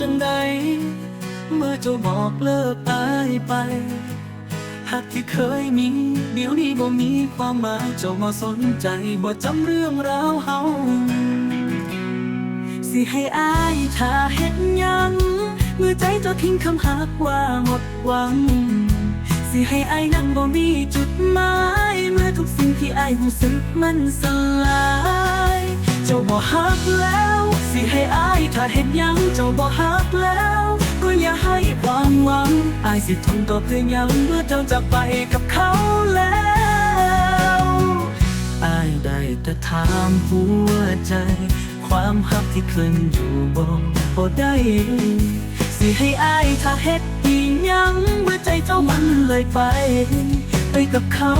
จังใดเมื่อเจ้าบอกเลิกอายไปหากที่เคยมี เดี๋ยวนี้บ่มีความหมายเจ้ามาสนใจบ่จำเรื่องราวเฮาสิให้อายถ้าเฮ็ดยัง เมื่อใจเจ้าทิ้งคำหักว่าหมดหวัง สิให้อายนั่งบ่มีจุดหมาย เมื่อทุกสิ่งที่อายรู้สึกมันสลาย เจ้าบ่ฮักแล้ว สิให้อายถ้าเฮ็ดหยังเจ้าบ่ฮักแล้ว ก็อย่าให้ความหวังอายสิทนต่อเพื่อยังเมื่อเจ้าจะไปกับเขาแล้วอายได้แต่ถามหัวใจ ความหักที่เคยอยู่บ่บ่ได้สิให้อายถ้าเฮ็ดอีหยังเมื่อใจเจ้ามันเลยไป ไปกับเขา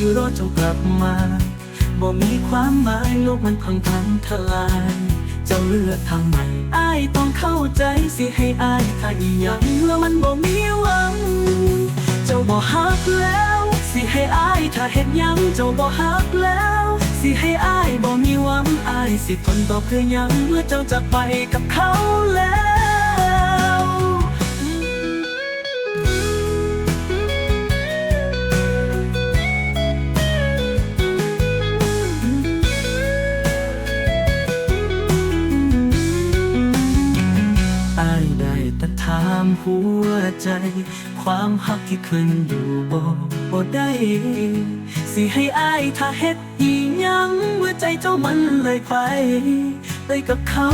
ยสิรอเจ้ากลับมาบ่มีความหมายโลกมันพังพังทลายเจ้าเลือกทางใหม่อายต้องเข้าใจสิให้อ้ายถ้าอีหยังแล้วมันบ่มีหวัง เจ้าบ่ฮักแล้ว สิให้อ้ายถ้าเฮ็ดหยังเจ้าบ่ฮักแล้ว สิให้อ้ายบ่มีหวังอ้ายสิทนต่อเพื่อยังเมื่อเจ้าจะไปกับเขาแล้วามหัวใจ ความหักที่เคยอยู่บ่บ่ได้ สิให้อายถ้าเฮ็ดอีหยังหัวใจเจ้ามันเลยไปไปกับเขา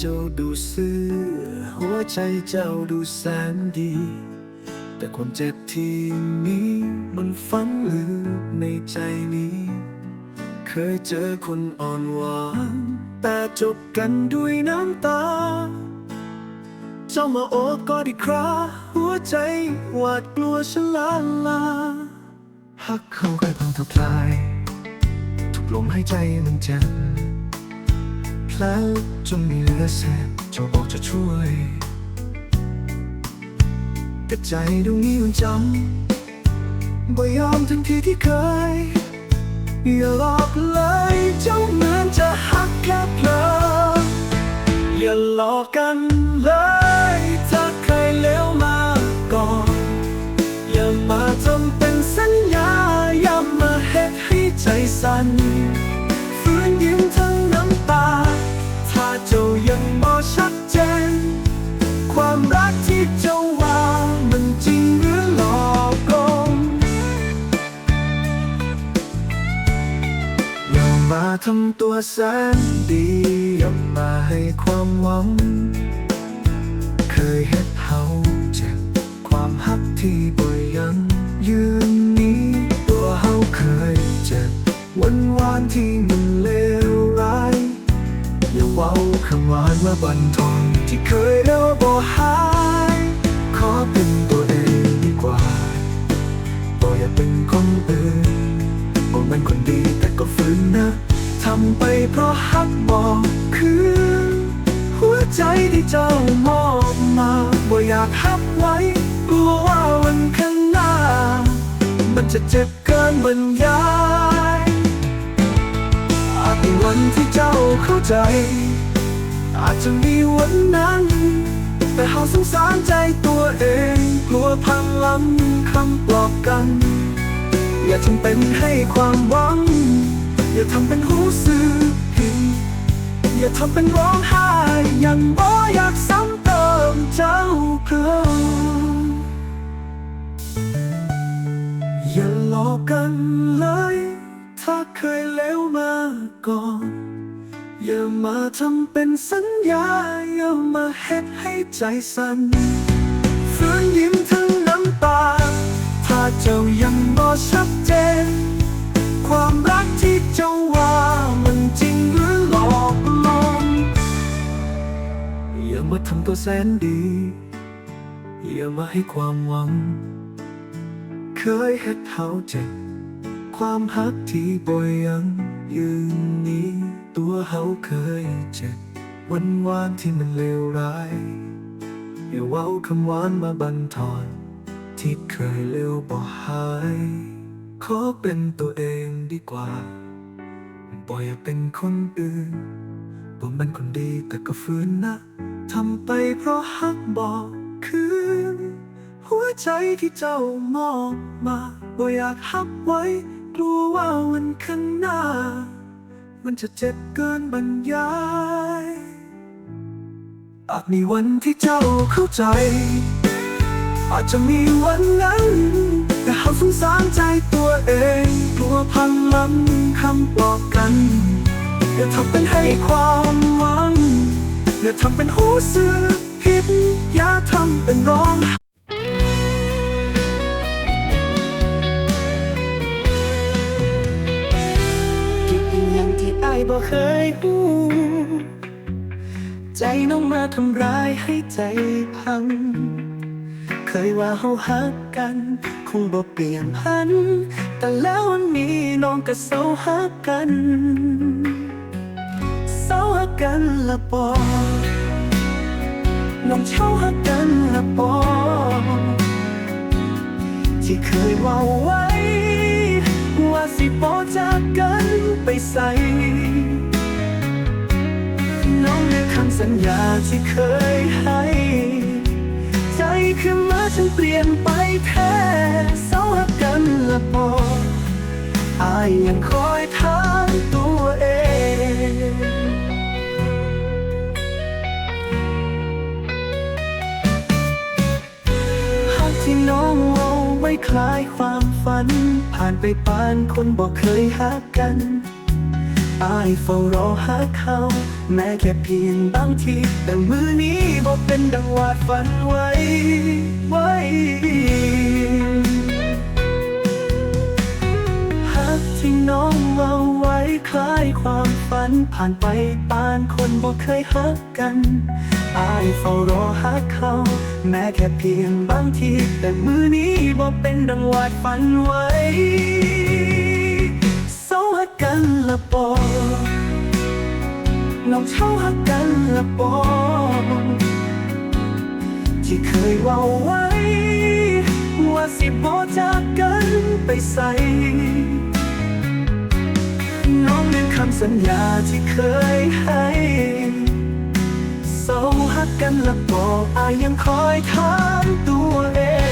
เจ้าดูซื่อ หัวใจเจ้าดูแสนดี แต่ความเจ็บที่มีมันฝังลึกในใจนี้ เคยเจอคนอ่อนหวาน แต่จบกันด้วยน้ำตา เจ้ามาโอบกอดอีกคราหัวใจหวาดกลัวฉลาลาหักเขาใกล้พังทำลาย ทุกลมหายใจมันเจ็บ แล้วจนมีเหลือแสบเจ้าบอกจะช่วยแต่ใจดวงนี้มันจำบ่ยอมทันทีที่เคย อย่าหลอกเลยเจ้าเหมือนจะหักแค่เพลออย่าหลอกกันเลย ทำตัวแสนดีย่ามาให้ความหวัง เคยเฮ็ดเฮาเจ็บความหักที่บ่ยัง ยืนนี้ตัวเฮาเคยเจ็บวันวานที่มันเลวร้าย อย่าเว้าคำหวานมาบันทอนที่เคยแล้วบ่หาย ขอเป็นตัวเองดีกว่าบ่อย่าเป็นคนอื่นบ่แมันคนดีแต่ก็ฝืนนะ ทำไปเพราะฮักบอกคือ หัวใจที่เจ้ามอบมาบ่อยากฮับไว้กลัวว่าวันข้างหน้า มันจะเจ็บเกินบรรยายอาจมีวันที่เจ้าเข้าใจ อาจจะมีวันนั้น แต่เฮาสงสารใจตัวเองกลัวพังล้ำคำปลอบกัน อย่าทำเป็นให้ความหวัง อย่าทำเป็นหูซื่อให้ทำเป็นร้องไห้ยังบ่อยากซ้ำเติมเจ้าเพื่ออย่าหลอกกันเลย ถ้าเคยเลวมาก่อน อย่ามาทำเป็นสัญญา อย่ามาเฮ็ดให้ใจสั่นฝืนยิ้มทั้งน้ำตา ถ้าเจ้ายังบ่ชัดเจน ความรักที่ เจ้าว่ามันจริงหรือหลอกลวงอย่ามาทำตัวแสนดี อย่ามาให้ความหวัง เคยเฮ็ดเฮาเจ็บความฮักที่บ่ยังยืนนี้ ตัวเฮาเคยเจ็บวันวานที่มันเลวร้าย อย่าว้าคำหวานมาบันทอนที่เคยเลวบ่หาย ขอเป็นตัวเองดีกว่า บ่อยเป็นคนอื่นบ่แมันคนดีแต่ก็ฝืนนะทำไปเพราะฮักบอกคืนหัวใจที่เจ้ามอบมาบ่อยากฮับไว้ กลัวว่าวันข้างหน้า มันจะเจ็บเกินบรรยายอาจมีวันที่เจ้าเข้าใจ อาจจะมีวันนั้น สงสารใจตัวเองกลัวพังล้ำคำบอกกัน อย่าทำเป็นให้ความหวัง อย่าทำเป็นหูสึกผิดอย่าทำเป็นร้องคิดอีกอย่างที่ไอ้ายบ่เคยพูใจน้องมาทำร้ายให้ใจพัง เคยว่าเฮาฮักกัน คงบ่เปลี่ยนพัน แต่แล้ววันนี้น้องก็เศร้าฮักกันเศร้าฮักกันละปอน้องเช่าฮักกันละปอที่เคยว่าไว้ ว่าสิบอจากกันไปใส่น้องในคำสัญญาที่เคยให้ ขึ้นมาฉันเปลี่ยนไปแท้เศร้าหักกันละพออายยังคอยถามตัวเองหากที่น้องเอาไว้คล้ายความฝัน ผ่านไปปานคนบอกเคยหักกัน อายเฝ้ารอหาเขา แม้แค่เพียงบางที แต่มือนี้บอกเป็นดังวาดฝันไว้ ไว้ หักที่น้องเอาไว้คล้ายความฝันผ่านไปปานคนบอกเคยหักกันอายเฝ้ารอหาเขา แม้แค่เพียงบางที แต่มือนี้บอกเป็นดังวาดฝันไว้ กันละปอน้องเช่าหักกันละปอที่เคยว่าไว้ ว่าสิบอจากกันไปใส่น้องลืมคำสัญญาที่เคยให้เศร้าหักกันละปออายยังคอยถามตัวเอง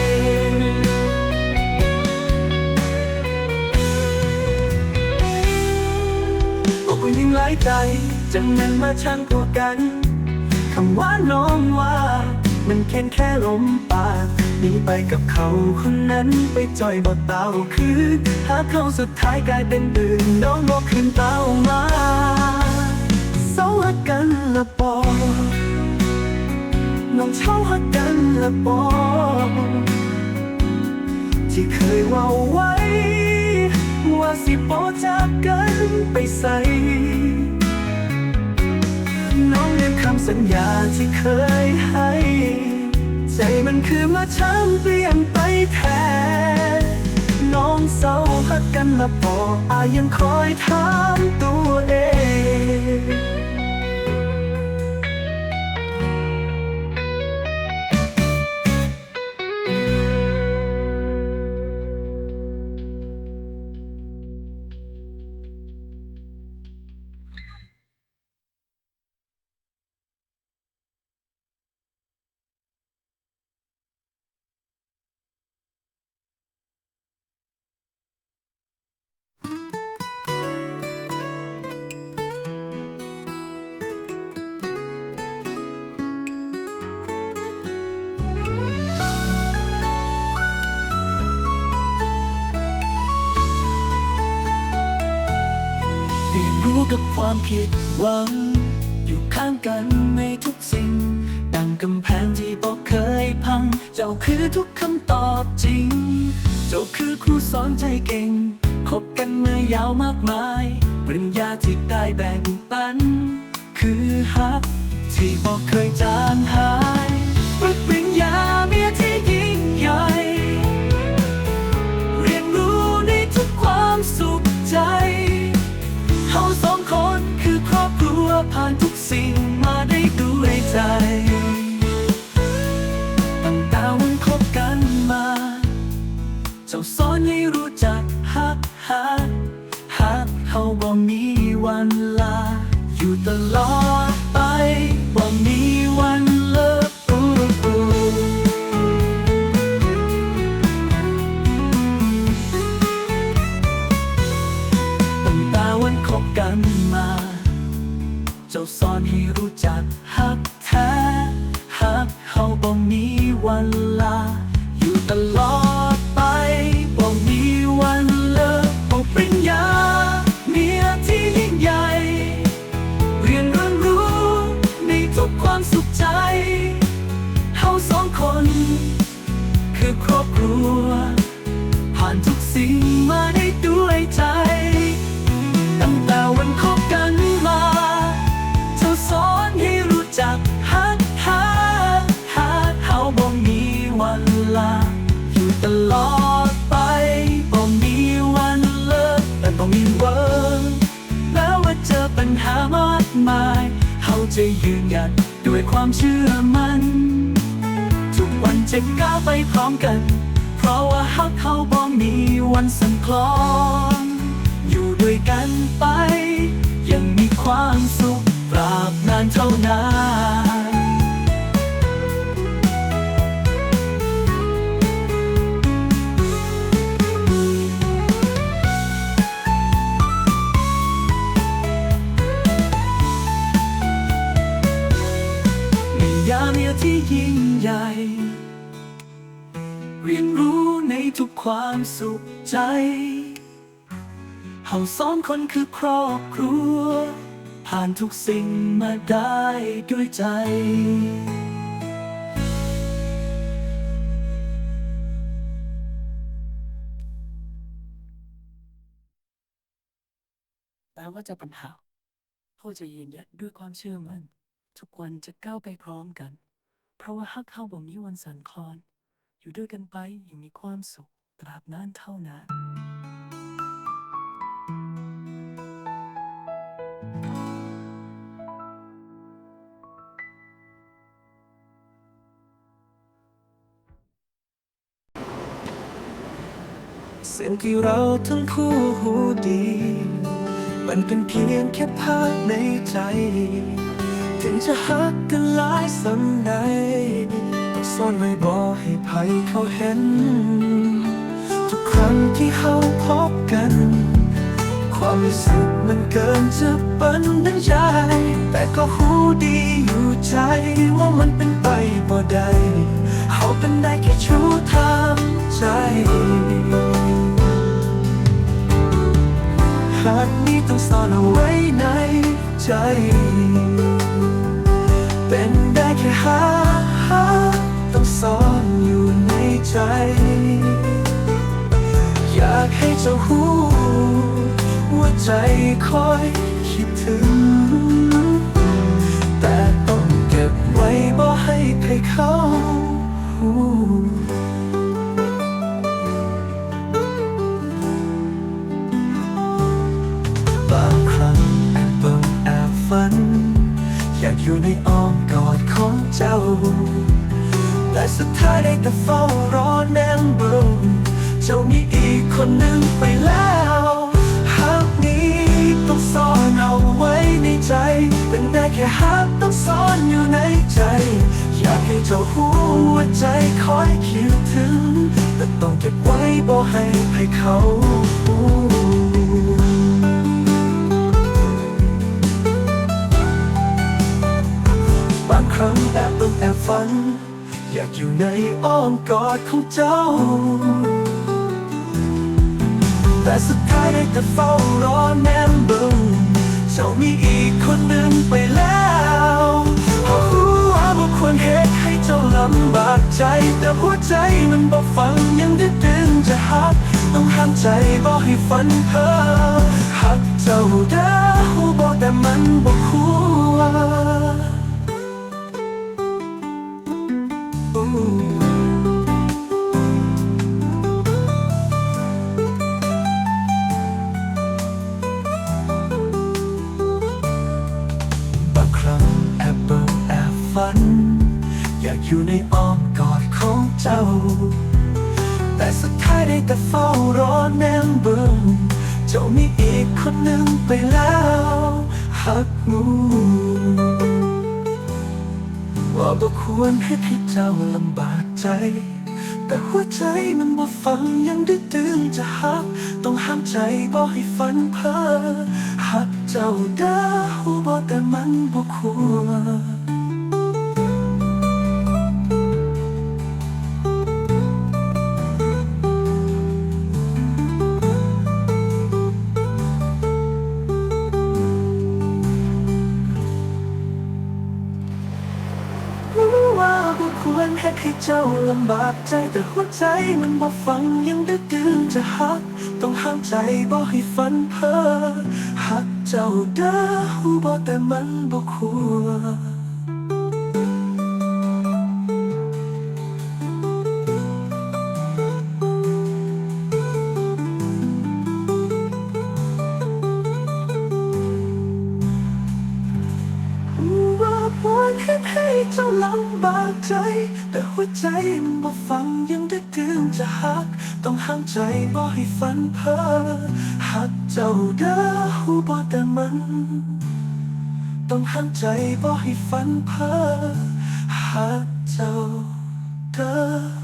ยิ่งหลายใจจะแม่นมาช่างตัวกันคำว่าน้องว่า มันแค่แค่ลมปากหนีไปกับเขาคนนั้นไปจอยบอกเตาคืนหาเขาสุดท้ายกลายเป็นอื่นน้องบอกคืนเตามาเศร้าหักกันละปอน้องเช่าหักกันละปอที่เคยว่าไว้ว่า ที่โปจากกันไปใส่น้องลืมคำสัญญาที่เคยให้ ใจมันคือมาช้ำเปลี่ยนไปแทนน้องเศร้าหักกันละพออายังคอยถามตัวเอง รู้กับความผิดหวัง อยู่ข้างกันในทุกสิ่ง ดังกำแพงที่บอกเคยพัง เจ้าคือทุกคำตอบจริง เจ้าคือครูสอนใจเก่ง คบกันมายาวมากมายปริญญาที่ได้แบ่งปัน คือฮักที่บอกเคยจางหายปริญญาเมีย ผ่ วันลาอยู่ตลอด อยู่ตลอดไปบ่มีวันเลิกแต่ต้องมีเวิร์แม้ว่าเจอปัญหามากมายเขาจะยืนหยัดด้วยความเชื่อมัน่นทุกวันจะก้าวไปพร้อมกัน เพราะว่าฮักเขาบ่มีวันสั่นคลอนอยู่ด้วยกันไป ยังมีความสุขตราบนานเท่านาน ความสุขใจ เฮาสองคนคือครอบครัว ผ่านทุกสิ่งมาได้ด้วยใจแต่ว่าจะปัญหาเขาจะยืนหยัดด้วยความเชื่อมัน่นทุกวันจะก้าวไปพร้อมกัน เพราะว่าฮักเข้าบ่มีวันสันคลอน อยู่ด้วยกันไปอย่างมีความสุข ตราบนานเท่านานสิ่งที่เราทั้งคู่หูดี มันเป็นเพียงแค่ภาพในใจ ถึงจะหักกันหลายสันใดต้องซ่อนไว้บ่ให้ภัยเขาเห็น รั้งที่เขาพบกัน ความรู้สึกมันเกินจะบรรยาย แต่ก็หูดีอยู่ใจว่ามันเป็นไปบ่ได้เขาเป็นได้แค่ชู้ทางใจหากนี้ต้องซ่อนเอาไว้ในใจ เป็นได้แค่หาหาต้องซ่อนอยู่ในใจากให้เจ้าหูว่าใจคอยคิดถึง แต่ต้องเก็บไว้บ่ให้ใครเขาหูบางครั้งแอบเบิ่งแอบฝัน อยากอยู่ในอ้อมกอดของเจ้า แต่สุดท้ายได้แต่เฝ้ารอน คนหนึ่งไปแล้วหักนี้ต้องซ่อนเอาไว้ในใจ เป็นได้แค่หักต้องซ่อนอยู่ในใจ อยากให้เจ้าหูว่าใจคอยคิดถึง แต่ต้องเก็บไว้บ่ให้ให้เขาบางครั้งแอบต้องแอบฝัน อยากอยู่ในอ้อมกอดของเจ้า แต่สุดท้ายได้แต่เฝ้ารอแนมบิ่งเจ้ามีอีกคนหนึ่งไปแล้วเพราะรู้ว่าบ่ควรเหตุให้เจ้าลำบากใจ แต่หัวใจมันบ่ฟังยังได้ดึงจะหัก ต้องห้ามใจบ่ให้ฝันเพ้อหักเจ้าเด้อหูบอกแต่มันบ่ควรบ อยู่ในอ้อมกอดของเจ้า แต่สุดท้ายได้แต่เฝ้ารอแนมเบิ่งเจ้ามีอีกคนหนึ่งไปแล้วหักงูว่าบ่ควรให้ให้เจ้าลำบากใจ แต่หัวใจมันบ่ฟังยังได้อตึงจะหัก ต้องห้ามใจบ่ให้ฝันเพ้อหักเจ้าเด้อหูบ่แต่มันบ่ควร ลำบากใจแต่หัวใจมันบ่ฟังยังได้ดึงจะหัก ต้องห้ามใจบ่ให้ฝันเพ้อหักเจ้าเด้อหูบ่แต่มันบ่ควรรู้ว่าควรให้ให้เจ้าลำบากใจ แต่หัวใจมันบ่ฟังยังได้ดึงจะหัก ต้องห้ามใจบ่ให้ฝันเพ้อหักเจ้าเด้อหูบ่แต่มัน ต้องห้ามใจบ่ให้ฝันเพ้อหักเจ้าเด้อ